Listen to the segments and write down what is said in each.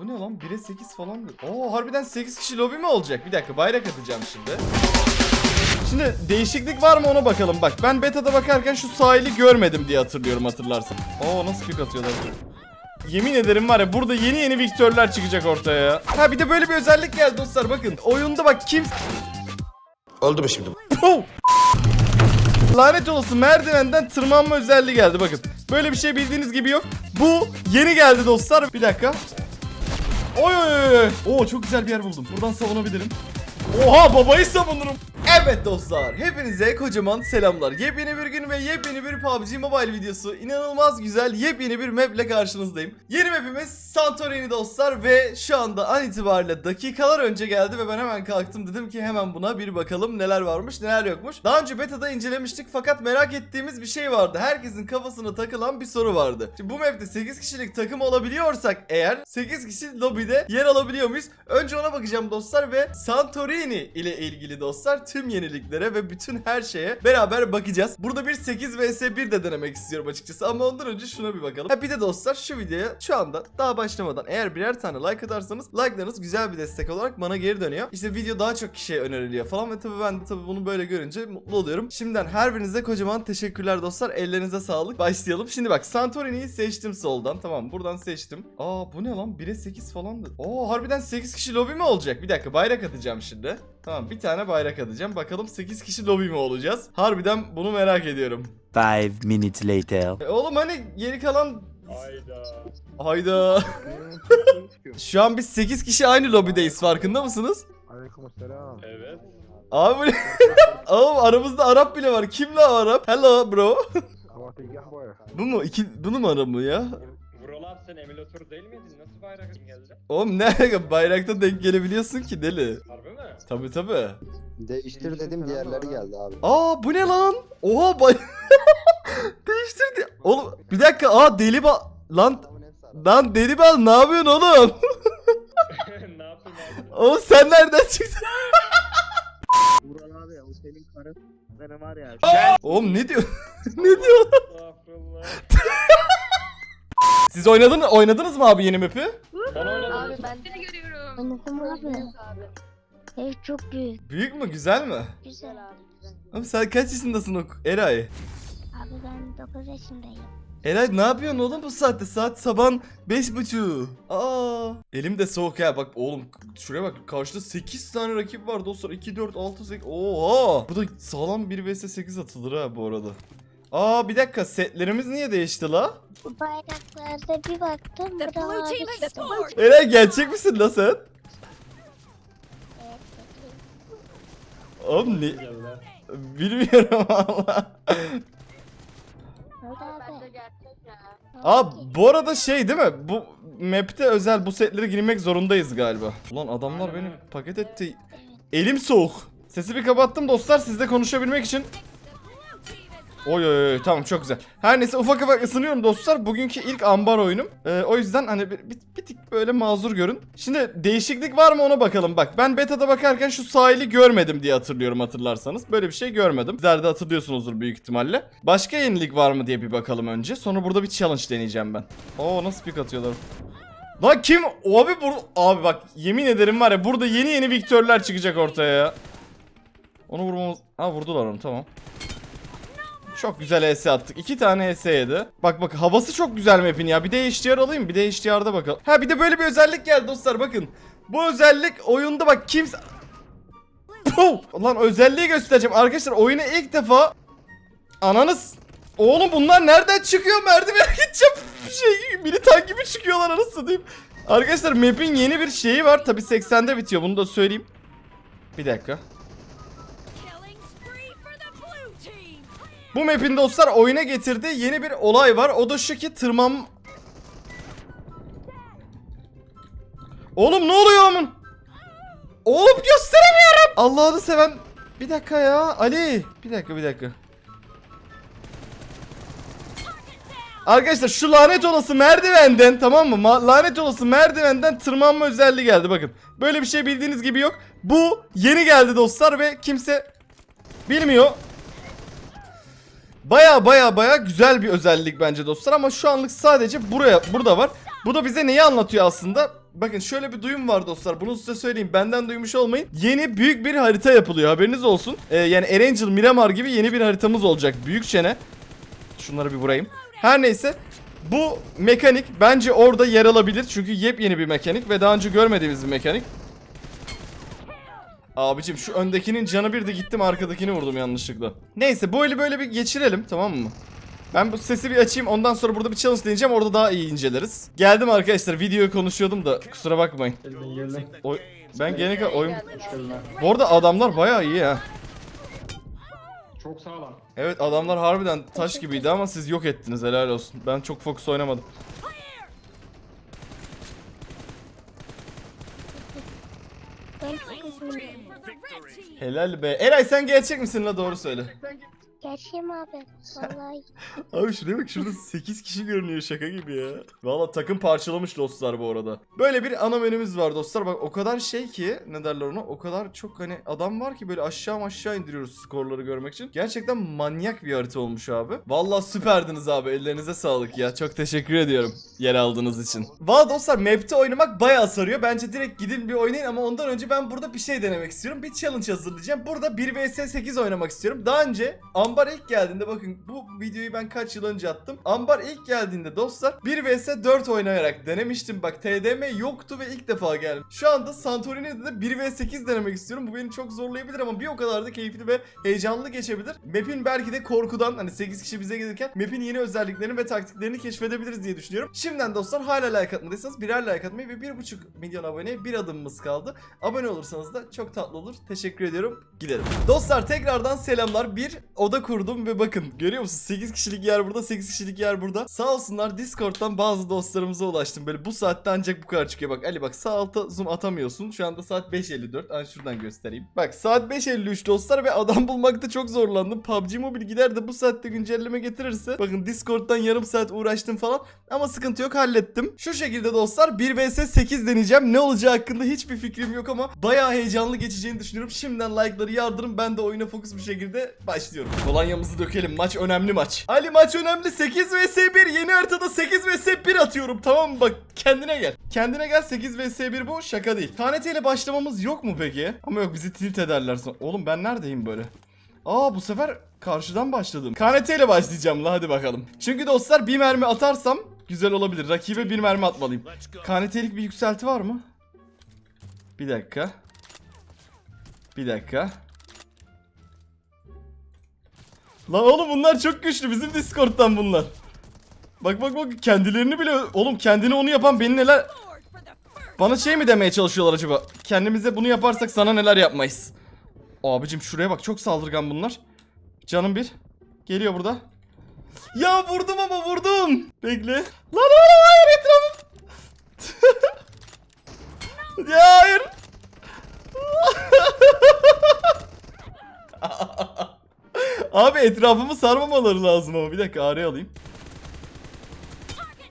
Bu ne lan? 1'e 8 falan mı? Oo harbiden 8 kişi lobi mi olacak? Bir dakika bayrak atacağım şimdi. Şimdi değişiklik var mı ona bakalım. Bak ben beta'da bakarken şu sahili görmedim diye hatırlıyorum hatırlarsın. Oo nasıl pik atıyorlar. Yemin ederim var ya burada yeni yeni Victor'lar çıkacak ortaya ya. Ha bir de böyle bir özellik geldi dostlar bakın. Oyunda bak kim... Oldu mu şimdi? Lanet olası merdivenden tırmanma özelliği geldi bakın. Böyle bir şey bildiğiniz gibi yok. Bu yeni geldi dostlar. Bir dakika. Oy oy oy. Oo çok güzel bir yer buldum. Buradan savunabilirim. Oha babayı savunurum. Evet dostlar hepinize kocaman selamlar. Yepyeni bir gün ve yepyeni bir PUBG Mobile videosu. İnanılmaz güzel yepyeni bir map ile karşınızdayım. Yeni mapimiz Santorini dostlar ve şu anda an itibariyle dakikalar önce geldi ve ben hemen kalktım dedim ki hemen buna bir bakalım neler varmış neler yokmuş. Daha önce beta'da incelemiştik fakat merak ettiğimiz bir şey vardı. Herkesin kafasına takılan bir soru vardı. Şimdi bu map'te 8 kişilik takım olabiliyorsak eğer 8 kişi lobide yer alabiliyor muyuz? Önce ona bakacağım dostlar ve Santorini ile ilgili dostlar tüm yeniliklere ve bütün her şeye beraber bakacağız. Burada bir 8 vs 1 de denemek istiyorum açıkçası ama ondan önce şuna bir bakalım. Ha bir de dostlar şu videoya şu anda daha başlamadan eğer birer tane like atarsanız like'larınız güzel bir destek olarak bana geri dönüyor. İşte video daha çok kişiye öneriliyor falan ve tabii ben de tabii bunu böyle görünce mutlu oluyorum. Şimdiden her birinize kocaman teşekkürler dostlar. Ellerinize sağlık. Başlayalım. Şimdi bak Santorini'yi seçtim soldan. Tamam buradan seçtim. Aa bu ne lan? 1'e 8 falan da. Oo harbiden 8 kişi lobi mi olacak? Bir dakika bayrak atacağım şimdi. Tamam bir tane bayrak atacağım. Bakalım 8 kişi lobi mi olacağız? Harbiden bunu merak ediyorum. Five minutes later. E, oğlum hani geri kalan... Hayda. Hayda. Şu an biz 8 kişi aynı lobideyiz farkında mısınız? Aleykümselam. Evet. Abi bu ne? Oğlum aramızda Arap bile var. Kim la Arap? Hello bro. Bu mu? İki, bunu mu Arap mı ya? Vural abi sen emülatör değil miydin? Nasıl bayrak geldi? Oğlum ne alaka? bayrakta denk gelebiliyorsun ki deli. Harbi mi? Tabi tabi. Değiştir dedim diğerleri geldi abi. Aa bu ne lan? Oha bay... Değiştirdi. Oğlum bir dakika aa deli ba... Lan lan deli bal ne yapıyorsun oğlum? ne yapayım abi? Oğlum sen nereden çıktın? Vural abi o senin karın benim var ya. Oğlum ne diyor? ne diyor? Estağfurullah. Siz oynadın oynadınız mı abi yeni map'i? Ben oynadım. Abi ben seni görüyorum. Oynadım abi. Ev çok büyük. Büyük mü güzel mi? Güzel. abi güzel. Abi sen kaç yaşındasın o Eray? Abi ben 9 yaşındayım. Eray ne yapıyorsun oğlum bu saatte? Saat sabah beş buçuğu. Aa. Elim de soğuk ya bak oğlum şuraya bak karşıda 8 tane rakip var dostlar. 2 4 6 8. Oha. Burada sağlam 1 vs 8 atılır ha bu arada. Aa bir dakika setlerimiz niye değişti la? Bu bayraklarda bir baktım. Bu da. Eray gerçek misin la sen? Oğlum ne? Bilmiyorum valla. Bence abi. gerçek ya. Aa bu arada şey değil mi? Bu map'te özel bu setlere girmek zorundayız galiba. Ulan adamlar beni paket etti. Elim soğuk. Sesi bir kapattım dostlar sizle konuşabilmek için. Oy oy oy tamam çok güzel. Her neyse ufak ufak ısınıyorum dostlar. Bugünkü ilk ambar oyunum. Ee, o yüzden hani bir, bir, bir tık böyle mazur görün. Şimdi değişiklik var mı ona bakalım. Bak ben beta'da bakarken şu sahili görmedim diye hatırlıyorum hatırlarsanız. Böyle bir şey görmedim. Sizler de hatırlıyorsunuzdur büyük ihtimalle. Başka yenilik var mı diye bir bakalım önce. Sonra burada bir challenge deneyeceğim ben. Oo nasıl pik atıyorlar. Lan kim? Abi bur abi bak yemin ederim var ya burada yeni yeni Victor'lar çıkacak ortaya ya. Onu vurmamız... Ha vurdular onu tamam. Çok güzel ES attık. İki tane ES yedi. Bak bak havası çok güzel map'in ya. Bir de HDR alayım. Bir de HDR'da bakalım. Ha bir de böyle bir özellik geldi dostlar bakın. Bu özellik oyunda bak kimse... Puh! Lan özelliği göstereceğim. Arkadaşlar oyuna ilk defa... Ananız... Oğlum bunlar nereden çıkıyor? Merdivene gideceğim. Şey militan gibi çıkıyorlar anasını satayım. Arkadaşlar map'in yeni bir şeyi var. Tabi 80'de bitiyor. Bunu da söyleyeyim. Bir dakika. Bu map'in dostlar oyuna getirdiği yeni bir olay var. O da şu ki tırman... Oğlum ne oluyor aman? Oğlum gösteremiyorum. Allah'ını seven... Bir dakika ya Ali. Bir dakika bir dakika. Arkadaşlar şu lanet olası merdivenden tamam mı? Lanet olası merdivenden tırmanma özelliği geldi bakın. Böyle bir şey bildiğiniz gibi yok. Bu yeni geldi dostlar ve kimse bilmiyor. Baya baya baya güzel bir özellik bence dostlar ama şu anlık sadece buraya burada var. Bu da bize neyi anlatıyor aslında? bakın şöyle bir duyum var dostlar. Bunu size söyleyeyim. Benden duymuş olmayın. Yeni büyük bir harita yapılıyor. Haberiniz olsun. Ee, yani Erangel, Miramar gibi yeni bir haritamız olacak. Büyük çene. Şunları bir vurayım. Her neyse. Bu mekanik bence orada yer alabilir. Çünkü yepyeni bir mekanik ve daha önce görmediğimiz bir mekanik. Abicim şu öndekinin canı bir de gittim arkadakini vurdum yanlışlıkla. Neyse bu eli böyle bir geçirelim tamam mı? Ben bu sesi bir açayım ondan sonra burada bir challenge deneyeceğim orada daha iyi inceleriz. Geldim arkadaşlar videoyu konuşuyordum da kusura bakmayın. Oy- ben gene oyun... Bu arada adamlar bayağı iyi ha. Çok sağlam. Evet adamlar harbiden taş gibiydi ama siz yok ettiniz helal olsun. Ben çok fokus oynamadım. Ben kızım. Helal be. Eray sen gerçek misin la doğru söyle. Gerçeğim abi. Vallahi. Abi şuraya bak şurada 8 kişi görünüyor şaka gibi ya. Valla takım parçalamış dostlar bu arada. Böyle bir ana menümüz var dostlar. Bak o kadar şey ki ne derler ona o kadar çok hani adam var ki böyle aşağı aşağı indiriyoruz skorları görmek için. Gerçekten manyak bir harita olmuş abi. Valla süperdiniz abi ellerinize sağlık ya. Çok teşekkür ediyorum yer aldığınız için. Valla dostlar map'te oynamak bayağı sarıyor. Bence direkt gidin bir oynayın ama ondan önce ben burada bir şey denemek istiyorum. Bir challenge hazırlayacağım. Burada 1 vs 8 oynamak istiyorum. Daha önce Ambar ilk geldiğinde bakın bu videoyu ben kaç yıl önce attım. Ambar ilk geldiğinde dostlar 1 vs 4 oynayarak denemiştim. Bak TDM yoktu ve ilk defa geldim. Şu anda Santorini'de de 1 vs 8 denemek istiyorum. Bu beni çok zorlayabilir ama bir o kadar da keyifli ve heyecanlı geçebilir. Map'in belki de korkudan hani 8 kişi bize gelirken map'in yeni özelliklerini ve taktiklerini keşfedebiliriz diye düşünüyorum. Şimdiden dostlar hala like atmadıysanız birer like atmayı ve 1.5 milyon aboneye bir adımımız kaldı. Abone olursanız da çok tatlı olur. Teşekkür ediyorum. Gidelim. Dostlar tekrardan selamlar. Bir oda kurdum ve bakın görüyor musunuz? 8 kişilik yer burada, 8 kişilik yer burada. Sağ olsunlar Discord'dan bazı dostlarımıza ulaştım. Böyle bu saatte ancak bu kadar çıkıyor. Bak Ali bak sağ alta zoom atamıyorsun. Şu anda saat 5.54. Hani şuradan göstereyim. Bak saat 5.53 dostlar ve adam bulmakta çok zorlandım. PUBG Mobile gider de bu saatte güncelleme getirirse. Bakın Discord'dan yarım saat uğraştım falan. Ama sıkıntı yok hallettim. Şu şekilde dostlar 1 vs 8 deneyeceğim. Ne olacağı hakkında hiçbir fikrim yok ama bayağı heyecanlı geçeceğini düşünüyorum. Şimdiden like'ları yardırın. Ben de oyuna fokus bir şekilde başlıyorum. Kolonyamızı dökelim. Maç önemli maç. Ali maç önemli. 8 vs 1. Yeni haritada 8 vs 1 atıyorum. Tamam mı? Bak kendine gel. Kendine gel 8 vs 1 bu. Şaka değil. İle başlamamız yok mu peki? Ama yok bizi tilt ederler sonra. Oğlum ben neredeyim böyle? Aa bu sefer karşıdan başladım. KNT ile başlayacağım la hadi bakalım. Çünkü dostlar bir mermi atarsam güzel olabilir. Rakibe bir mermi atmalıyım. KNT'lik bir yükselti var mı? Bir dakika. Bir dakika. La oğlum bunlar çok güçlü. Bizim Discord'dan bunlar. Bak bak bak kendilerini bile oğlum kendini onu yapan beni neler bana şey mi demeye çalışıyorlar acaba? Kendimize bunu yaparsak sana neler yapmayız. Abicim şuraya bak çok saldırgan bunlar. Canım bir. Geliyor burada. Ya vurdum ama vurdum. Bekle. Lan oğlum hayır etrafım. Ya hayır. Abi etrafımı sarmamaları lazım ama bir dakika araya alayım.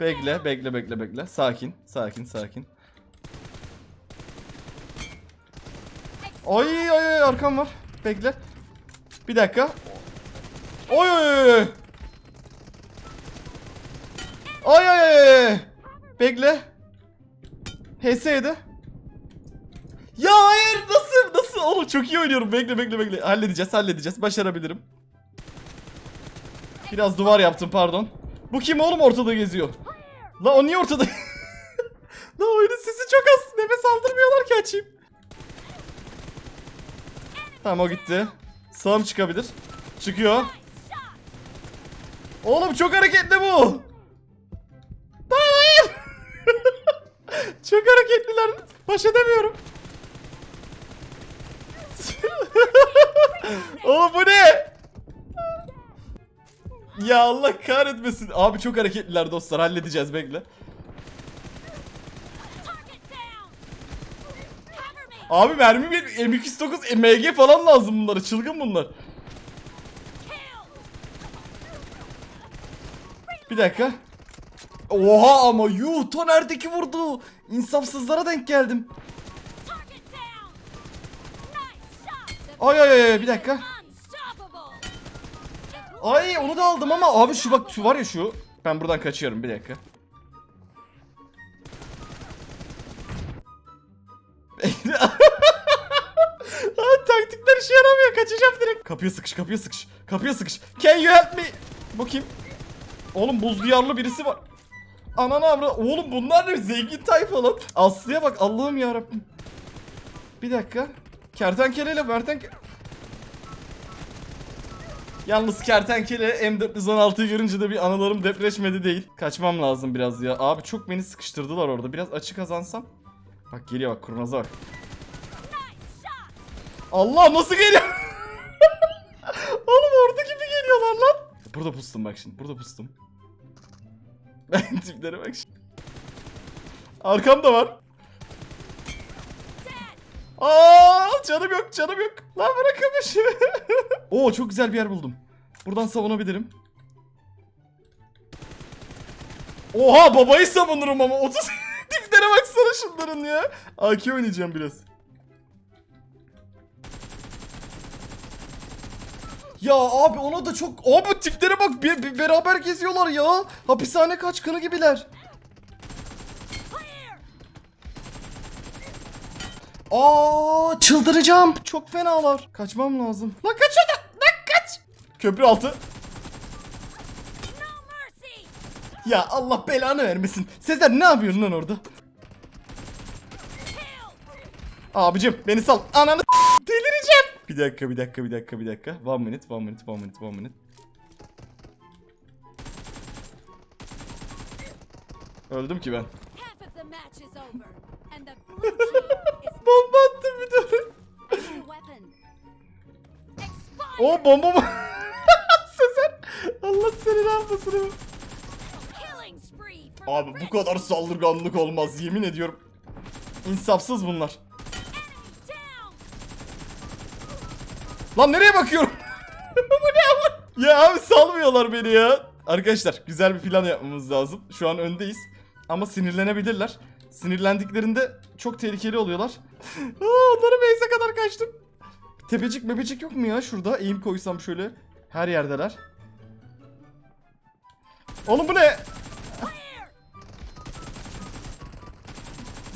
Bekle bekle bekle bekle. Sakin sakin sakin. Ay ay ay arkam var. Bekle. Bir dakika. Oy oy oy. Ay ay ay. Bekle. HS7. Ya hayır nasıl nasıl? Oğlum çok iyi oynuyorum. Bekle bekle bekle. Halledeceğiz halledeceğiz. Başarabilirim. Biraz duvar yaptım pardon. Bu kim oğlum ortada geziyor? La o niye ortada? La oyunun sesi çok az. Nefes aldırmıyorlar ki açayım. Tamam o gitti. Sağım çıkabilir. Çıkıyor. Oğlum çok hareketli bu. Hayır Çok hareketliler. Baş edemiyorum Oğlum bu ne? Ya Allah kahretmesin. Abi çok hareketliler dostlar. Halledeceğiz bekle. Abi mermi bir M209 MG falan lazım bunlara. Çılgın bunlar. Bir dakika. Oha ama yuh Toner'deki vurdu. İnsafsızlara denk geldim. Ay ay ay bir dakika. Ay onu da aldım ama abi şu bak şu var ya şu. Ben buradan kaçıyorum bir dakika. Taktikler işe yaramıyor. Kaçacağım direkt. Kapıya sıkış, kapıya sıkış. Kapıya sıkış. Can you help me? Bu kim? Oğlum buz diyarlı birisi var. Ananı avra. Oğlum bunlar ne? Zengin tayfa lan. Aslı'ya bak Allah'ım ya Bir dakika. Kertenkeleyle Mertenke... Yalnız kertenkele M416'yı görünce de bir anılarım depreşmedi değil. Kaçmam lazım biraz ya. Abi çok beni sıkıştırdılar orada. Biraz açı kazansam. Bak geliyor bak kurnaza bak. Allah nasıl geliyor? Oğlum ordu gibi geliyorlar lan. Burada pustum bak şimdi. Burada pustum. Ben tiplere bak şimdi. Arkamda var. Aa, canım yok, canım yok. Lan bırakılmış. Oo, çok güzel bir yer buldum. Buradan savunabilirim. Oha, babayı savunurum ama 30 tiplere baksana şunların ya. AK oynayacağım biraz. Ya abi ona da çok... Abi tiplere bak bir, bir- beraber geziyorlar ya. Hapishane kaçkını gibiler. Aa çıldıracağım. Çok fenalar. Kaçmam lazım. Lan kaç hadi. Lan kaç. Köprü altı. Ya Allah belanı vermesin. Sezer ne yapıyorsun lan orada? Abicim beni sal. Ananı delireceğim. Bir dakika bir dakika bir dakika bir dakika. One minute one minute one minute one minute. Öldüm ki ben. Bomba attım bir tane. O bomba mı? Sezer. Allah seni ne yapmasın. Killing spree for Abi bu kadar saldırganlık olmaz yemin ediyorum. İnsafsız bunlar. Lan nereye bakıyorum? bu ne? Ya abi salmıyorlar beni ya. Arkadaşlar güzel bir plan yapmamız lazım. Şu an öndeyiz. Ama sinirlenebilirler. Sinirlendiklerinde çok tehlikeli oluyorlar. Aa, onları base'e kadar kaçtım. Tepecik mepecik yok mu ya şurada? Eğim koysam şöyle. Her yerdeler. Oğlum bu ne?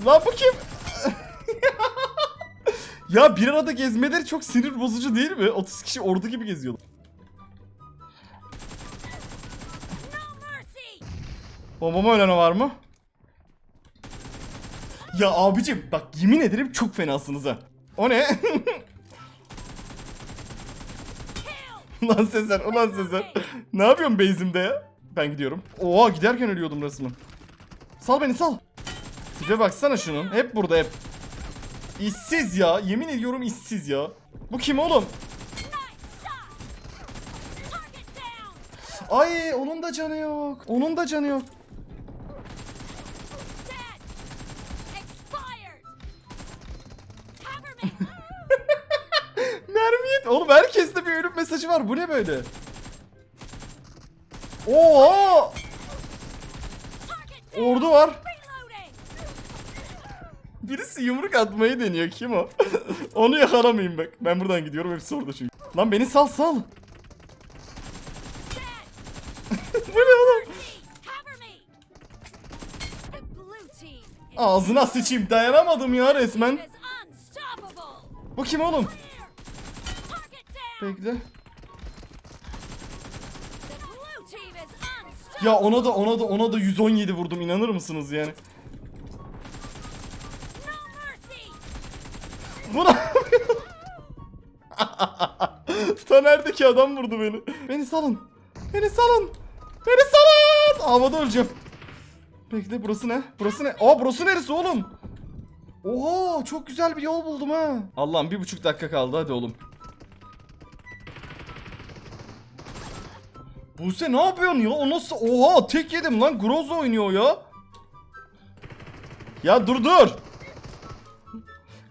Lan bu kim? ya bir arada gezmeleri çok sinir bozucu değil mi? 30 kişi ordu gibi geziyorlar. Bombama ölen var mı? Ya abicim bak yemin ederim çok fenasınız ha. O ne? ulan Sezer, ulan Sezer. ne yapıyorsun base'imde ya? Ben gidiyorum. Oha giderken ölüyordum resmen. Sal beni sal. Tipe baksana şunun. Hep burada hep. İşsiz ya. Yemin ediyorum işsiz ya. Bu kim oğlum? Ay onun da canı yok. Onun da canı yok. Mesajı var. Bu ne böyle? Oo! Ordu var. Birisi yumruk atmayı deniyor. Kim o? Onu yakalamayayım bak. Ben buradan gidiyorum. Hepsi orada çünkü. Lan beni sal sal. Bu ne oğlum? Ağzına sıçayım. Dayanamadım ya resmen. Bu kim oğlum? Bekle. The blue team is unstoppable! Ya ona da ona da ona da 117 vurdum. İnanır mısınız yani? No mercy! Bu ne yapıyor? Taner'deki adam vurdu beni. Beni salın. Beni salın. Beni salın. Havada öleceğim. Bekle burası ne? Burası ne? Aa burası neresi oğlum? Oha çok güzel bir yol buldum ha. Allah'ım bir buçuk dakika kaldı hadi oğlum. Buse ne yapıyorsun ya? O nasıl? Oha tek yedim lan. Groza oynuyor ya. Ya dur dur.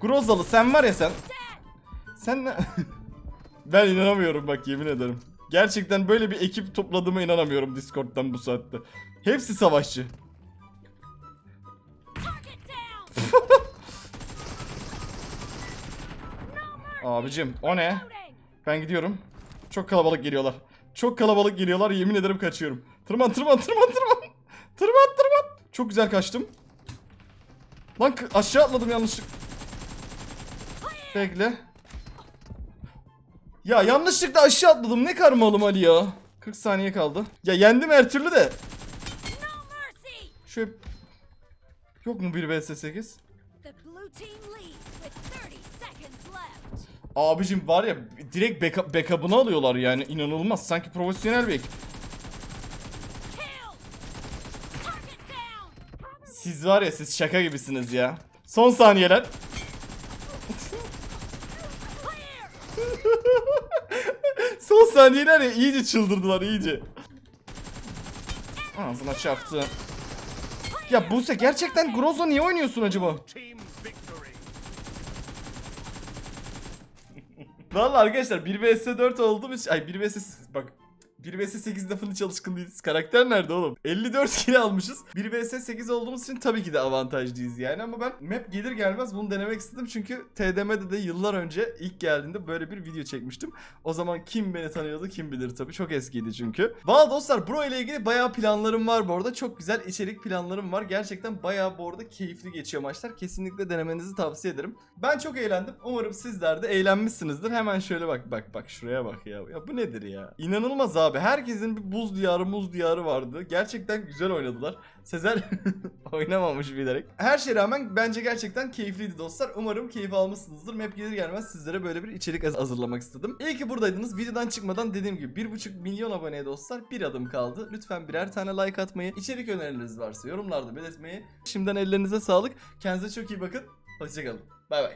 Grozalı sen var ya sen. Sen ne? ben inanamıyorum bak yemin ederim. Gerçekten böyle bir ekip topladığıma inanamıyorum Discord'dan bu saatte. Hepsi savaşçı. Abicim o ne? Ben gidiyorum. Çok kalabalık geliyorlar. Çok kalabalık geliyorlar yemin ederim kaçıyorum. Tırman tırman tırman tırman. Tırman tırman. Çok güzel kaçtım. Lan aşağı atladım yanlışlık. Bekle. Ya yanlışlıkla aşağı atladım. Ne karmalım Ali ya. 40 saniye kaldı. Ya yendim her türlü de. Şöyle... Yok mu 1 vs 8? The blue team leads with 30 seconds left. Abicim var ya direkt backup, alıyorlar yani inanılmaz. Sanki profesyonel bir ekip. Siz var ya siz şaka gibisiniz ya. Son saniyeler. Son saniyeler ya iyice çıldırdılar iyice. Ağzına çarptı. Ya Buse gerçekten Grozo niye oynuyorsun acaba? Vallahi arkadaşlar 1 vs 4 oldu mu? Ay 1 vs bak 1 vs 8 lafını hiç alışkın değiliz. Karakter nerede oğlum? 54 kill almışız. 1 vs 8 olduğumuz için tabii ki de avantajlıyız yani ama ben map gelir gelmez bunu denemek istedim çünkü TDM'de de yıllar önce ilk geldiğinde böyle bir video çekmiştim. O zaman kim beni tanıyordu kim bilir tabii çok eskiydi çünkü. Valla dostlar bro ile ilgili bayağı planlarım var bu arada. Çok güzel içerik planlarım var. Gerçekten bayağı bu arada keyifli geçiyor maçlar. Kesinlikle denemenizi tavsiye ederim. Ben çok eğlendim. Umarım sizler de eğlenmişsinizdir. Hemen şöyle bak bak bak şuraya bak ya. Ya bu nedir ya? İnanılmaz abi. Herkesin bir buz diyarı muz diyarı vardı. Gerçekten güzel oynadılar. Sezer oynamamış bilerek. Her şeye rağmen bence gerçekten keyifliydi dostlar. Umarım keyif almışsınızdır. Map gelir gelmez sizlere böyle bir içerik haz- hazırlamak istedim. İyi ki buradaydınız. Videodan çıkmadan dediğim gibi 1.5 milyon aboneye dostlar bir adım kaldı. Lütfen birer tane like atmayı, içerik önerileriniz varsa yorumlarda belirtmeyi. Şimdiden ellerinize sağlık. Kendinize çok iyi bakın. Hoşçakalın. Bay bay.